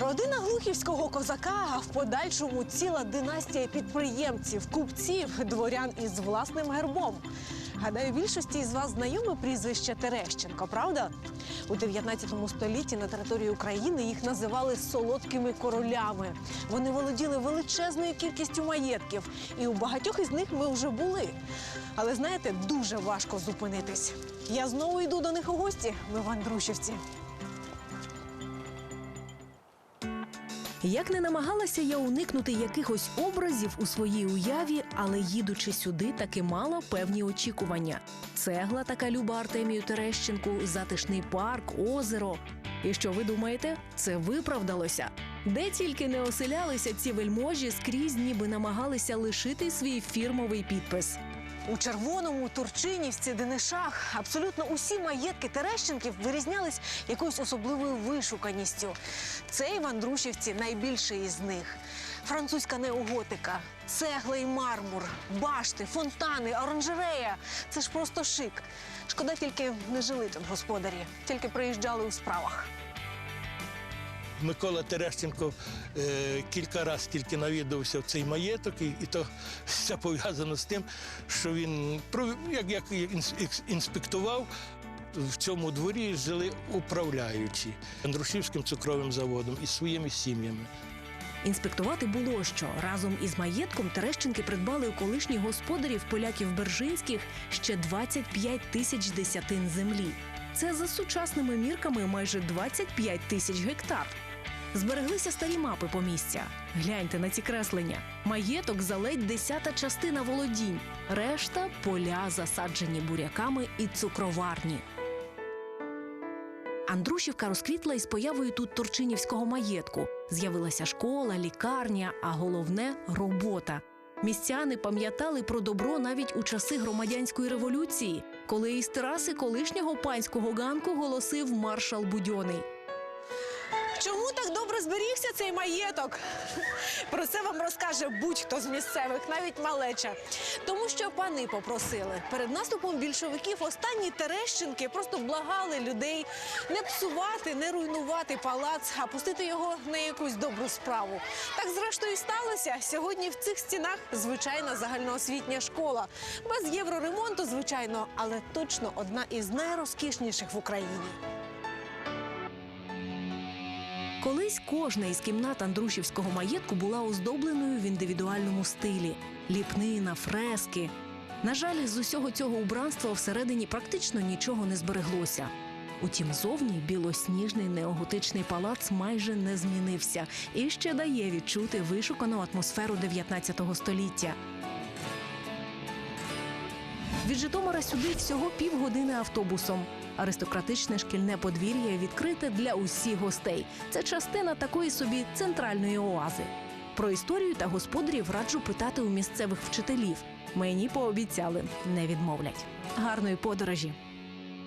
Родина глухівського козака, а в подальшому ціла династія підприємців, купців, дворян із власним гербом. Гадаю, більшості із вас знайоме прізвище Терещенко, правда? У 19 столітті на території України їх називали солодкими королями. Вони володіли величезною кількістю маєтків, і у багатьох із них ми вже були. Але знаєте, дуже важко зупинитись. Я знову йду до них у гості. Ми в Андрушівці. Як не намагалася я уникнути якихось образів у своїй уяві, але їдучи сюди, таки мала певні очікування. Цегла така люба Артемію Терещенку, затишний парк, озеро. І що ви думаєте? Це виправдалося. Де тільки не оселялися ці вельможі, скрізь ніби намагалися лишити свій фірмовий підпис. У червоному, Турчинівці, Денишах абсолютно усі маєтки Терещенків вирізнялись якоюсь особливою вишуканістю. Цей в Андрушівці найбільший із них. Французька неоготика, цегла і мармур, башти, фонтани, оранжерея. Це ж просто шик. Шкода тільки не жили тут господарі, тільки приїжджали у справах. Микола Терещенко е, кілька разів тільки навідувався в цей маєток, і, і то все пов'язано з тим, що він як, як інс- інс- інспектував. В цьому дворі жили управляючі Андрушівським цукровим заводом із своїми сім'ями. Інспектувати було що разом із маєтком Терещенки придбали у колишніх господарів поляків Бержинських ще 25 тисяч десятин землі. Це за сучасними мірками майже 25 тисяч гектар. Збереглися старі мапи помістя. Гляньте на ці креслення. Маєток заледь десята частина володінь, решта поля засаджені буряками і цукроварні. Андрушівка розквітла із появою тут Турчинівського маєтку. З'явилася школа, лікарня, а головне робота. Містяни пам'ятали про добро навіть у часи громадянської революції, коли із тераси колишнього панського ганку голосив маршал Будьоний. Чому так добре зберігся цей маєток? Про це вам розкаже будь-хто з місцевих, навіть малеча. Тому що пани попросили. Перед наступом більшовиків останні Терещенки просто благали людей не псувати, не руйнувати палац, а пустити його на якусь добру справу. Так зрештою сталося. Сьогодні в цих стінах звичайна загальноосвітня школа. Без євроремонту, звичайно, але точно одна із найрозкішніших в Україні. Колись кожна із кімнат Андрушівського маєтку була оздобленою в індивідуальному стилі: ліпнина, фрески. На жаль, з усього цього убранства всередині практично нічого не збереглося. Утім, зовні білосніжний неоготичний палац майже не змінився і ще дає відчути вишукану атмосферу 19 століття. Від Житомира сюди всього півгодини автобусом. Аристократичне шкільне подвір'я відкрите для усіх гостей. Це частина такої собі центральної оази. Про історію та господарів раджу питати у місцевих вчителів. Мені пообіцяли, не відмовлять. Гарної подорожі!